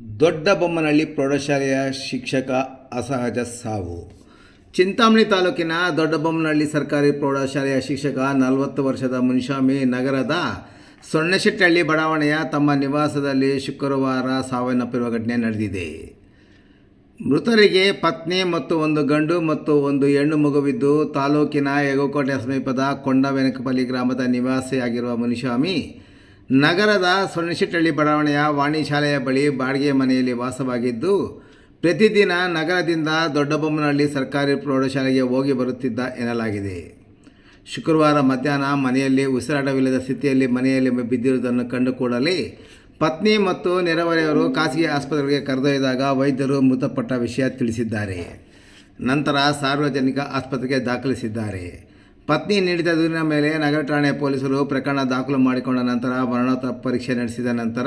ದೊಡ್ಡಬೊಮ್ಮನಹಳ್ಳಿ ಪ್ರೌಢಶಾಲೆಯ ಶಿಕ್ಷಕ ಅಸಹಜ ಸಾವು. ಚಿಂತಾಮಣಿ ತಾಲೂಕಿನ ದೊಡ್ಡಬೊಮ್ಮನಹಳ್ಳಿ ಸರ್ಕಾರಿ ಪ್ರೌಢಶಾಲೆಯ ಶಿಕ್ಷಕ ನಲವತ್ತು ವರ್ಷದ ಮುನಿಸ್ವಾಮಿ ನಗರದ ಸೊಣ್ಣಶೆಟ್ಟಹಳ್ಳಿ ಬಡಾವಣೆಯ ತಮ್ಮ ನಿವಾಸದಲ್ಲಿ ಶುಕ್ರವಾರ ಸಾವನ್ನಪ್ಪಿರುವ ಘಟನೆ ನಡೆದಿದೆ. ಮೃತರಿಗೆ ಪತ್ನಿ ಮತ್ತು ಒಂದು ಗಂಡು ಮತ್ತು ಒಂದು ಹೆಣ್ಣು ಮಗುವಿದ್ದು ತಾಲೂಕಿನ ಯಗೋಕೋಟೆ ಸಮೀಪದ ಕೊಂಡವೆನಕಪಲ್ಲಿ ಗ್ರಾಮದ ನಿವಾಸಿಯಾಗಿರುವ ಮುನಿಸ್ವಾಮಿ ನಗರದ ಸೊನ್ನೆಶೆಟ್ಟಹಳ್ಳಿ ಬಡಾವಣೆಯ ವಾಣಿ ಶಾಲೆಯ ಬಳಿ ಬಾಡಿಗೆ ಮನೆಯಲ್ಲಿ ವಾಸವಾಗಿದ್ದು, ಪ್ರತಿದಿನ ನಗರದಿಂದ ದೊಡ್ಡಬೊಮ್ಮನಹಳ್ಳಿ ಸರ್ಕಾರಿ ಪ್ರೌಢಶಾಲೆಗೆ ಹೋಗಿ ಬರುತ್ತಿದ್ದ ಎನ್ನಲಾಗಿದೆ. ಶುಕ್ರವಾರ ಮಧ್ಯಾಹ್ನ ಮನೆಯಲ್ಲಿ ಉಸಿರಾಟವಿಲ್ಲದ ಸ್ಥಿತಿಯಲ್ಲಿ ಮನೆಯಲ್ಲಿ ಬಿದ್ದಿರುವುದನ್ನು ಕಂಡು ಕೂಡಲೇ ಪತ್ನಿ ಮತ್ತು ನೆರೆಹೊರೆಯವರು ಖಾಸಗಿ ಆಸ್ಪತ್ರೆಗೆ ಕರೆದೊಯ್ದಾಗ ವೈದ್ಯರು ಮೃತಪಟ್ಟ ವಿಷಯ ತಿಳಿಸಿದ್ದಾರೆ. ನಂತರ ಸಾರ್ವಜನಿಕ ಆಸ್ಪತ್ರೆಗೆ ದಾಖಲಿಸಿದ್ದಾರೆ. ಪತ್ನಿ ನೀಡಿದ ದೂರಿನ ಮೇಲೆ ನಗರ ಠಾಣೆ ಪೊಲೀಸರು ಪ್ರಕರಣ ದಾಖಲು ಮಾಡಿಕೊಂಡ ನಂತರ ಮರಣೋತ್ತರ ಪರೀಕ್ಷೆ ನಡೆಸಿದ ನಂತರ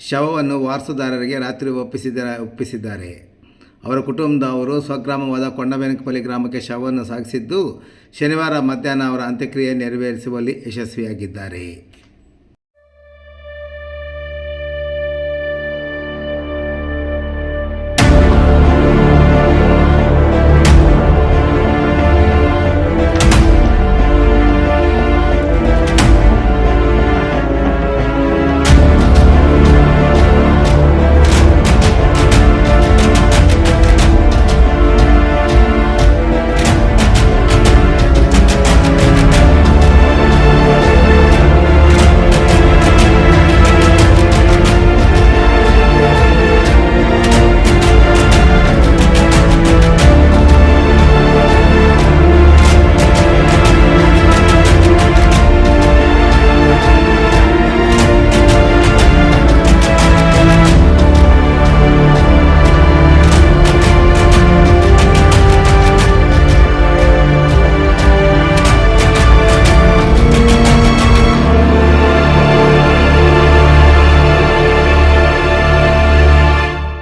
ಶವವನ್ನು ವಾರಸುದಾರರಿಗೆ ರಾತ್ರಿ ಒಪ್ಪಿಸಿದ, ಒಪ್ಪಿಸಿದ್ದಾರೆ. ಅವರ ಕುಟುಂಬದವರು ಸ್ವಗ್ರಾಮವಾದ ಕೊಂಡಬೇನಕಪಲ್ಲಿ ಗ್ರಾಮಕ್ಕೆ ಶವವನ್ನು ಸಾಗಿಸಿದ್ದು ಶನಿವಾರ ಮಧ್ಯಾಹ್ನ ಅವರ ಅಂತ್ಯಕ್ರಿಯೆ ನೆರವೇರಿಸುವಲ್ಲಿ ಯಶಸ್ವಿಯಾಗಿದ್ದಾರೆ.